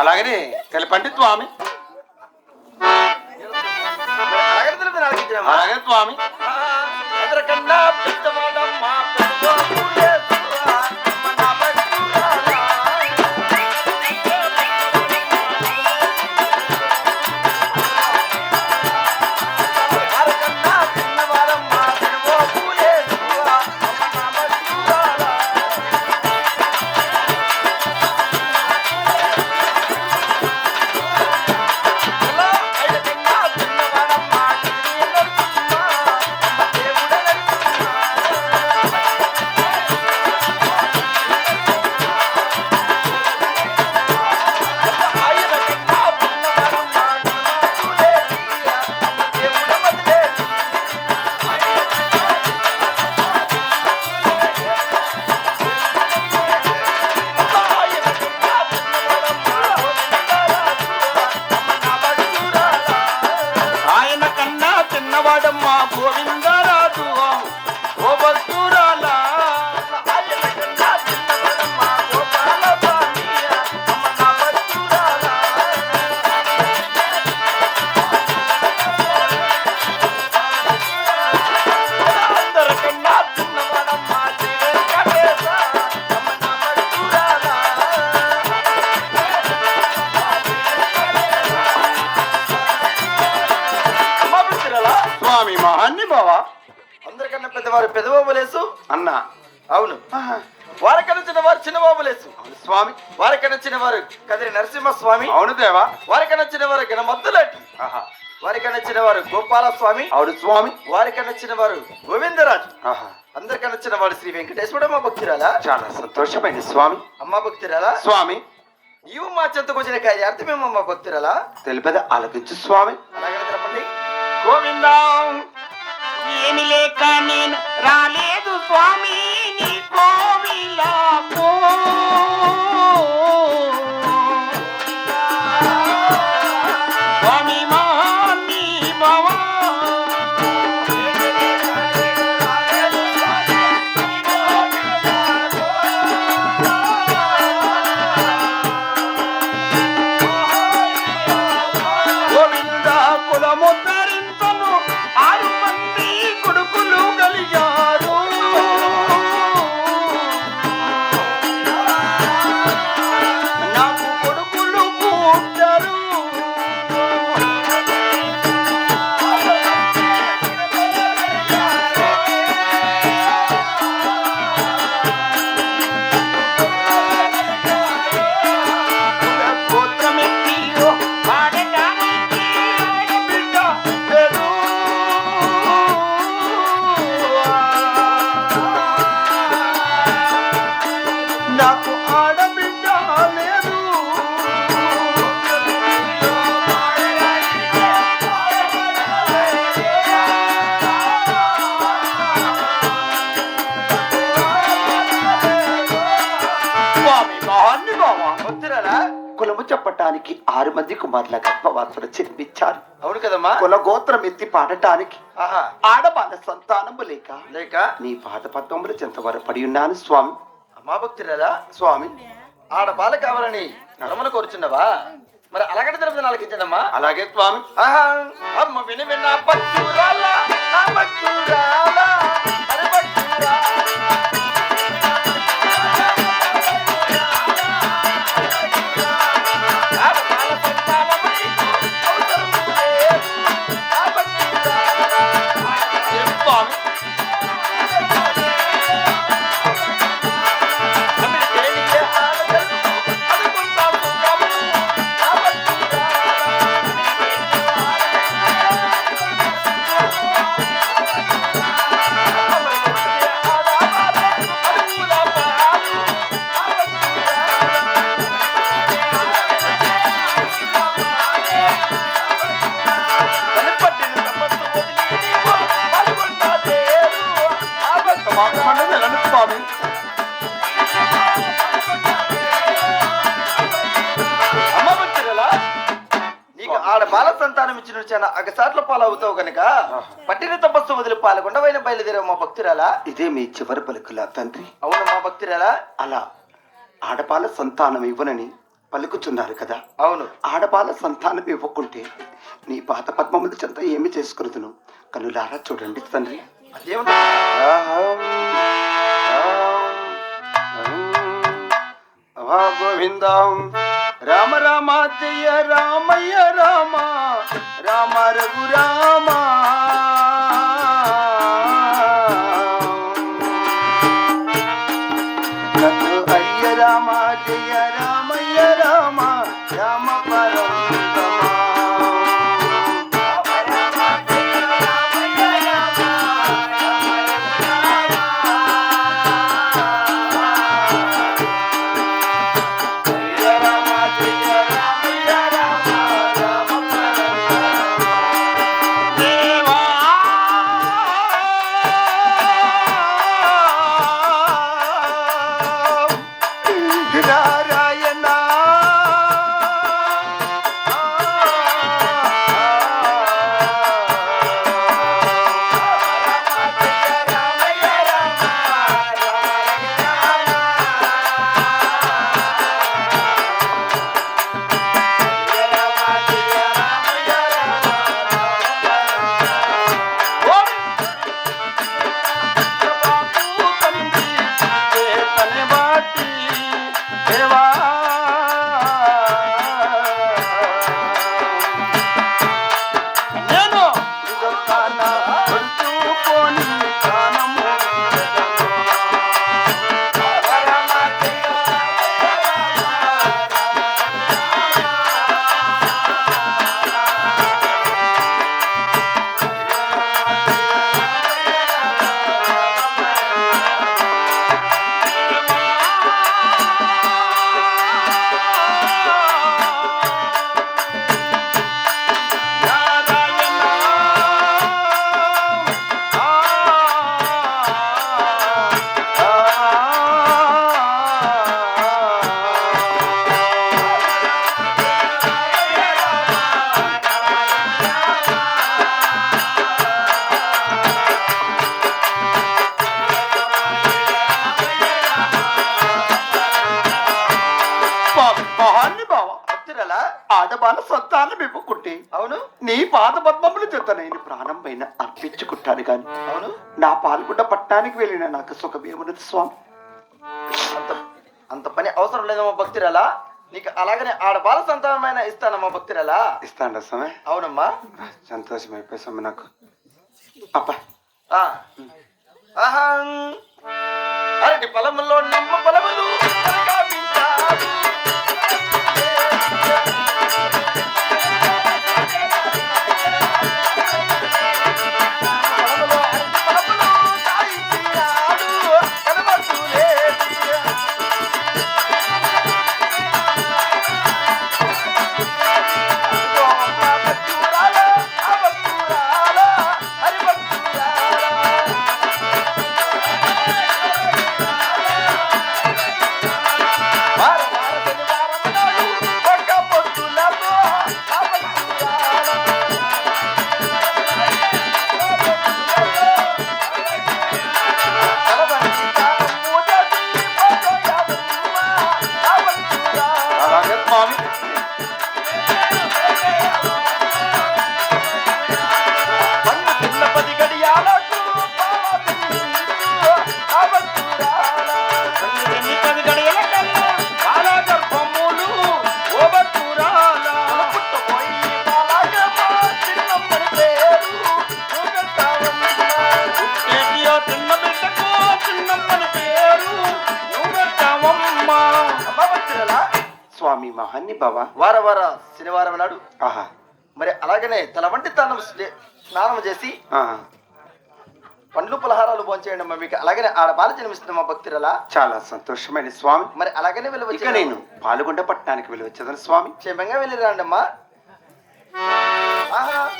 అలాగనే తెలపండి స్వామి. అలాగే స్వామి. స్వామి మహాన్ని బావా. అందరికన్నా పెద్దవారు పెద్దబాబులేసు అన్న. అవును. వారికన్నా చిన్నవారు చిన్నబాబులేసు అవును స్వామి. వారికన్నా చిన్నవారు కదిరి నరసింహస్వామి. అవును దేవా. వారికన్నా చిన్నవారు గణమద్దులాటి ఆహా. వారికన్నా చిన్నవారు గోపాల స్వామి అవును స్వామి. వారికన్నా చిన్నవారు గోవిందరాజు. ఆహా. అందరికన్నా చిన్నవాడు శ్రీ వెంకటేశ్వరుడు అమ్మ భక్తిరాలా? చాలా సంతోషమైన స్వామి. అమ్మ భక్తిరాలా? స్వామి. నీవు మా చెంతకు వచ్చిన కార్యార్థం మేము అమ్మ భక్తిరాలా? తెలిపద ఆలకించు స్వామి. అలాగే గోవిందా? ఏమి లేక నేను రాలేదు స్వామి. చెప్పటానికి ఆరు మంది కుమారుల గర్భవాసులు జన్మించారు. అవును కదమ్మా. కుల గోత్రం ఎత్తి పాడటానికి ఆడబాల సంతానము లేక లేక? నీ పాద పద్మములు చెంతవర పడి ఉన్నాను స్వామి. అమ్మా భక్తిరాలా స్వామి. ఆడ బాల కావాలని నడమలు కోరుచున్నావా? మరి అలాగంటే తిరుపతి నాలుగు ఇచ్చానమ్మా అలాగే స్వామి. ఆహా, అమ్మ విని విన్న నా భక్తురాల అరే మాకు వెళ్ళను స్వామి నీకు ఆడ బాల సంతానం ఇచ్చిన చాలా అగసాట్ల పాలవుతావు గనక పట్టిన తపస్సు వదిలి పాల్గొండవైన బయలుదేరావు మా భక్తురాలా ఇదే మీ చివరి పలుకుల తండ్రి అవును మా భక్తురాలా అలా ఆడపాల సంతానం ఇవ్వనని పలుకుతున్నారు కదా. అవును. ఆడబాల సంతానం ఇవ్వకుంటే నీ పాత పద్మముల చెంత ఏమి చేసుకురుదును కనులారా చూడండి తండ్రి. గోవిందం రామ రామ జయ రామయ్య రామ రామ రఘు రామ ఆడబాల సంతానం ఇవ్వకుంటే అవును. నీ పాద పద్మముల చెంత నేను ప్రాణం పైన అర్పించుకుంటాను గాని. అవును. నా పాల్గొండ పట్టణానికి వెళ్ళిన నాకు సుఖమేమున్నది స్వామి? అంత అంత పని అవసరం లేదమ్మా భక్తురాలా. నీకు అలాగనే ఆడ బాల సంతానమైన ఇస్తానమ్మా భక్తురాలా. ఇస్తాను స్వామి? అవునమ్మా. సంతోషం అయిపోయి స్వామి నాకు. ఆ. అహం. అరటి పొలములో నిమ్మ. పొలములో. బావ. వార వార శనివారం నాడు. ఆహా. మరి అలాగనే తల వంటి తానం స్నానం చేసి ఆహా. పండ్లు పలహారాలు భోంచేయండి అమ్మా మీకు. అలాగనే ఆడ బాల జన్మిస్తుందమ్మా భక్తురాలా. చాలా సంతోషమైన స్వామి. మరి అలాగనే వెళ్ళవచ్చు నేను పాల్గొండ పట్టణానికి వెళ్ళి వచ్చేదాను స్వామి. క్షేమంగా వెళ్ళి రండమ్మా. ఆహా.